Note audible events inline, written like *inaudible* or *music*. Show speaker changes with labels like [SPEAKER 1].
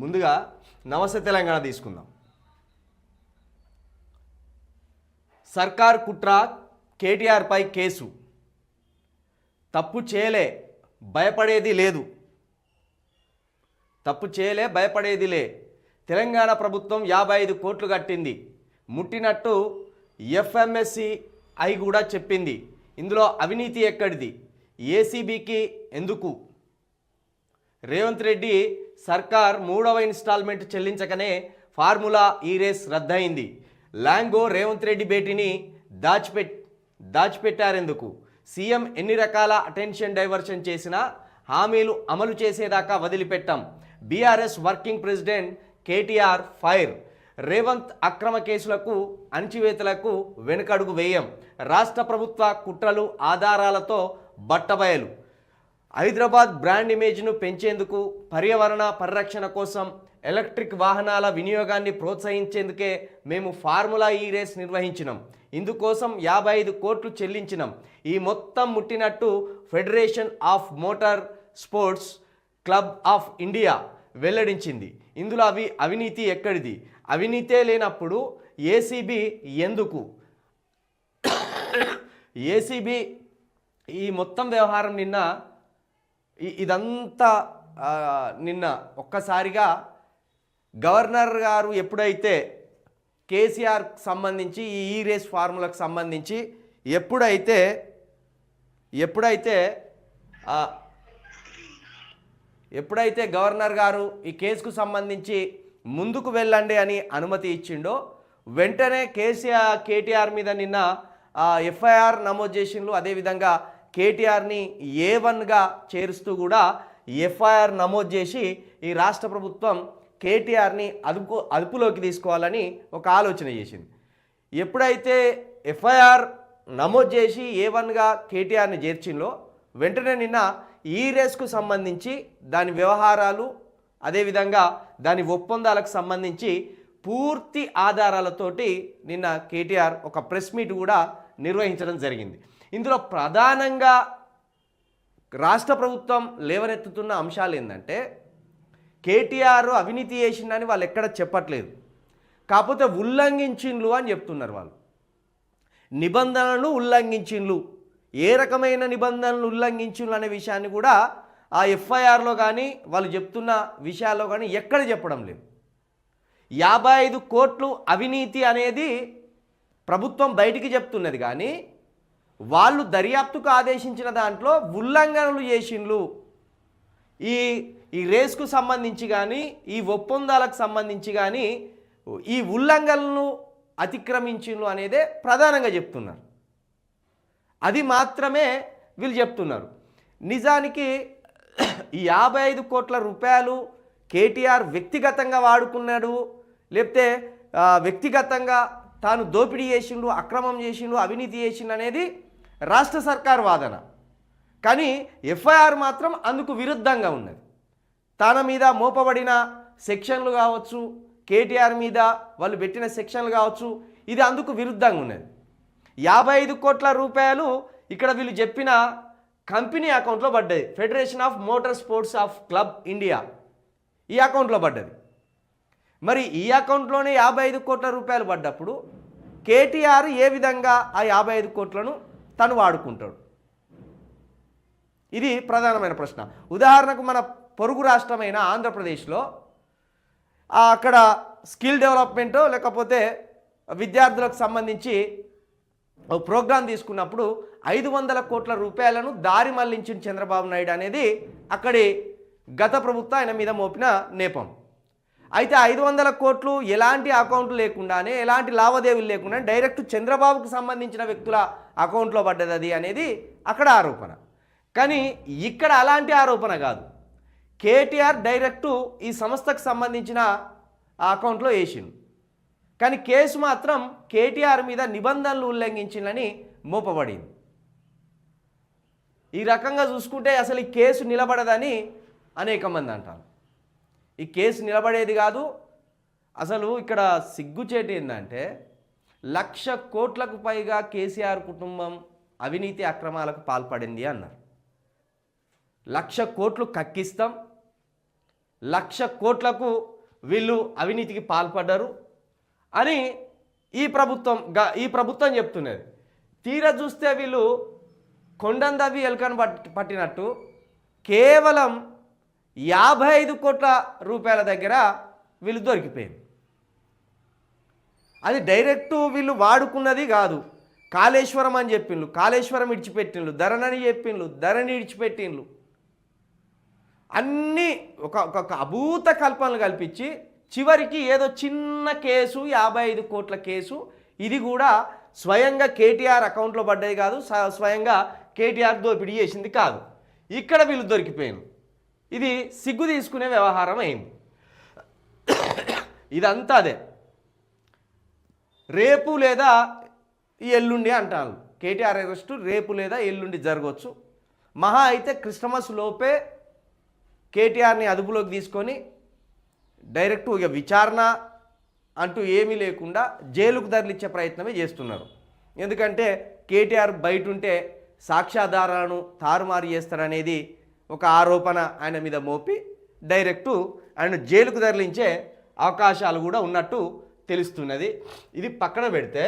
[SPEAKER 1] ముందుగా నమస్తే తెలంగాణ తీసుకుందాం. సర్కార్ కుట్ర కేటీఆర్పై కేసు. తప్పు చేయలే భయపడేది లేదు. తప్పు చేయలే భయపడేది లే. తెలంగాణ ప్రభుత్వం యాభై ఐదు కోట్లు కట్టింది. ముట్టినట్టు ఎఫ్ఎంఎస్సి ఐ కూడా చెప్పింది. ఇందులో అవినీతి ఎక్కడిది? ఏసీబీకి ఎందుకు? రేవంత్ రెడ్డి సర్కార్ మూడవ ఇన్స్టాల్మెంట్ చెల్లించకనే ఫార్ములా ఈ రేస్ రద్దయింది. లాంగో రేవంత్ రెడ్డి భేటీని దాచిపెట్ దాచిపెట్టారెందుకు? సీఎం ఎన్ని రకాల అటెన్షన్ డైవర్షన్ చేసినా హామీలు అమలు చేసేదాకా వదిలిపెట్టాం. BRS working president KTR fire. Revanth అక్రమ కేసులకు అణచివేతలకు వెనుకడుగు వేయం. రాష్ట్ర ప్రభుత్వ కుట్రలు ఆధారాలతో బట్టబయలు. హైదరాబాద్ బ్రాండ్ ఇమేజ్ను పెంచేందుకు పర్యావరణ పరిరక్షణ కోసం ఎలక్ట్రిక్ వాహనాల వినియోగాన్ని ప్రోత్సహించేందుకే మేము ఫార్ములా ఈ రేస్ నిర్వహించినాం. ఇందుకోసం యాభై ఐదు కోట్లు చెల్లించినాం. ఈ మొత్తం ముట్టినట్టు federation of motor sports club of India వెల్లడించింది. ఇందులో అవి అవినీతి ఎక్కడిది? అవినీతే లేనప్పుడు ఏసీబీ ఎందుకు? *coughs* ఏసీబీ ఈ మొత్తం వ్యవహారం నిన్న ఇదంతా నిన్న ఒక్కసారిగా గవర్నర్ గారు ఎప్పుడైతే కేసీఆర్ సంబంధించి ఈ ఈ రేస్ ఫార్ములకు సంబంధించి ఎప్పుడైతే ఎప్పుడైతే ఎప్పుడైతే గవర్నర్ గారు ఈ కేసుకు సంబంధించి ముందుకు వెళ్ళండి అని అనుమతి ఇచ్చిండో వెంటనే కేసీఆర్ కేటీఆర్ మీద నిన్న ఎఫ్ఐఆర్ నమోదు చేసిండ్రు. అదేవిధంగా కేటీఆర్ని ఏ వన్గా చేరుస్తూ కూడా ఎఫ్ఐఆర్ నమోదు చేసి ఈ రాష్ట్ర ప్రభుత్వం కేటీఆర్ని అదుపు అదుపులోకి తీసుకోవాలని ఒక ఆలోచన చేసింది. ఎప్పుడైతే ఎఫ్ఐఆర్ నమోదు చేసి ఏ వన్గా కేటీఆర్ని చేర్చిందో వెంటనే నిన్న ఈ రేస్కు సంబంధించి దాని వ్యవహారాలు అదేవిధంగా దాని ఒప్పందాలకు సంబంధించి పూర్తి ఆధారాలతోటి నిన్న కేటీఆర్ ఒక ప్రెస్ మీట్ కూడా నిర్వహించడం జరిగింది. ఇందులో ప్రధానంగా రాష్ట్ర ప్రభుత్వం లేవనెత్తుతున్న అంశాలు ఏంటంటే కేటీఆర్ అవినీతి చేసిందని వాళ్ళు ఎక్కడ చెప్పట్లేదు. కాకపోతే ఉల్లంఘించిండ్లు అని చెప్తున్నారు వాళ్ళు. నిబంధనలను ఉల్లంఘించిండ్లు. ఏ రకమైన నిబంధనలు ఉల్లంఘించిండ్లు అనే విషయాన్ని కూడా ఆ ఎఫ్ఐఆర్లో కానీ వాళ్ళు చెప్తున్న విషయాల్లో కానీ ఎక్కడ చెప్పడం లేదు. యాభై ఐదు కోట్లు అవినీతి అనేది ప్రభుత్వం బయటికి చెప్తున్నది కానీ వాళ్ళు దర్యాప్తుకు ఆదేశించిన దాంట్లో ఉల్లంఘనలు చేసిండ్లు. ఈ ఈ రేస్కు సంబంధించి కానీ ఈ ఒప్పందాలకు సంబంధించి కానీ ఈ ఉల్లంఘనలను అతిక్రమించిండ్లు అనేదే ప్రధానంగా చెప్తున్నారు. అది మాత్రమే వీళ్ళు చెప్తున్నారు. నిజానికి ఈ యాభై ఐదు కోట్ల రూపాయలు కేటీఆర్ వ్యక్తిగతంగా వాడుకున్నాడు లేకపోతే వ్యక్తిగతంగా తాను దోపిడీ చేసిండు అక్రమం చేసిండు అవినీతి చేసిండు అనేది రాష్ట్ర సర్కార్ వాదన. కానీ ఎఫ్ఐఆర్ మాత్రం అందుకు విరుద్ధంగా ఉన్నది. తన మీద మోపబడిన సెక్షన్లు కావచ్చు కేటీఆర్ మీద వాళ్ళు పెట్టిన సెక్షన్లు కావచ్చు ఇది అందుకు విరుద్ధంగా ఉన్నది. యాభై ఐదు కోట్ల రూపాయలు ఇక్కడ వీళ్ళు చెప్పిన కంపెనీ అకౌంట్లో పడ్డది federation of motor sports of club India. ఈ అకౌంట్లో పడ్డది. మరి ఈ అకౌంట్లోనే యాభై ఐదు కోట్ల రూపాయలు పడ్డప్పుడు కేటీఆర్ ఏ విధంగా ఆ యాభై ఐదు కోట్లను తను వాడుకుంటాడు. ఇది ప్రధానమైన ప్రశ్న. ఉదాహరణకు మన పొరుగు రాష్ట్రమైన ఆంధ్రప్రదేశ్లో అక్కడ స్కిల్ డెవలప్మెంట్ లేకపోతే విద్యార్థులకు సంబంధించి ప్రోగ్రాం తీసుకున్నప్పుడు ఐదు వందల కోట్ల రూపాయలను దారి మళ్ళించిన చంద్రబాబు నాయుడు అనేది అక్కడి గత ప్రభుత్వం ఆయన మీద మోపిన నేపం. అయితే ఐదు వందల కోట్లు ఎలాంటి అకౌంట్లు లేకుండానే ఎలాంటి లావాదేవీలు లేకుండా డైరెక్ట్ చంద్రబాబుకు సంబంధించిన వ్యక్తుల అకౌంట్లో పడ్డది అది అనేది అక్కడ ఆరోపణ. కానీ ఇక్కడ అలాంటి ఆరోపణ కాదు. కేటీఆర్ డైరెక్టు ఈ సంస్థకు సంబంధించిన ఆ అకౌంట్లో వేసిండు. కానీ కేసు మాత్రం కేటీఆర్ మీద నిబంధనలు ఉల్లంఘించిందని మోపబడింది. ఈ రకంగా చూసుకుంటే అసలు ఈ కేసు నిలబడదని అనేక మంది అంటారు. ఈ కేసు నిలబడేది కాదు. అసలు ఇక్కడ సిగ్గుచేటు ఏంటంటే లక్ష కోట్లకు పైగా కేసీఆర్ కుటుంబం అవినీతి అక్రమాలకు పాల్పడింది అన్నారు. లక్ష కోట్లు కక్కిస్తాం. లక్ష కోట్లకు వీళ్ళు అవినీతికి పాల్పడ్డారు అని ఈ ప్రభుత్వం గ- ఈ ప్రభుత్వం చెప్తున్నది. తీరా చూస్తే వీళ్ళు కొండందవి ఎలుకను పట్టి పట్టినట్టు కేవలం యాభై ఐదు కోట్ల రూపాయల దగ్గర వీళ్ళు దొరికిపోయింది. అది డైరెక్ట్ వీళ్ళు వాడుకున్నది కాదు. కాళేశ్వరం అని చెప్పిండ్రు కాళేశ్వరం ఇడిచిపెట్టిండ్రు ధరణని చెప్పిండ్రు ధరణి ఇడిచిపెట్టిండ్రు అన్నీ ఒక ఒక అభూత కల్పనలు కల్పించి చివరికి ఏదో చిన్న కేసు యాభై ఐదు కోట్ల కేసు ఇది కూడా స్వయంగా కేటీఆర్ అకౌంట్లో పడ్డది కాదు స- స్వయంగా కేటీఆర్ దోపిడీ చేసింది కాదు. ఇక్కడ వీళ్ళు దొరికిపోయింది ఇది సిగ్గు తీసుకునే వ్యవహారం అయింది. *coughs* ఇదంతా అదే. రేపు లేదా ఎల్లుండి అంటారు. కేటీఆర్ అరెస్టు రేపు లేదా ఎల్లుండి జరగవచ్చు మహా అయితే క్రిస్టమస్ లోపే కేటీఆర్ని అదుపులోకి తీసుకొని డైరెక్ట్ ఇక విచారణ అంటూ ఏమీ లేకుండా జైలుకు తరలిచ్చే ప్రయత్నమే చేస్తున్నారు. ఎందుకంటే కేటీఆర్ బయట ఉంటే సాక్ష్యాధారాలను తారుమారు చేస్తారనేది ఒక ఆరోపణ ఆయన మీద మోపి డైరెక్టు ఆయన జైలుకు తరలించే అవకాశాలు కూడా ఉన్నట్టు తెలుస్తున్నది. ఇది పక్కన పెడితే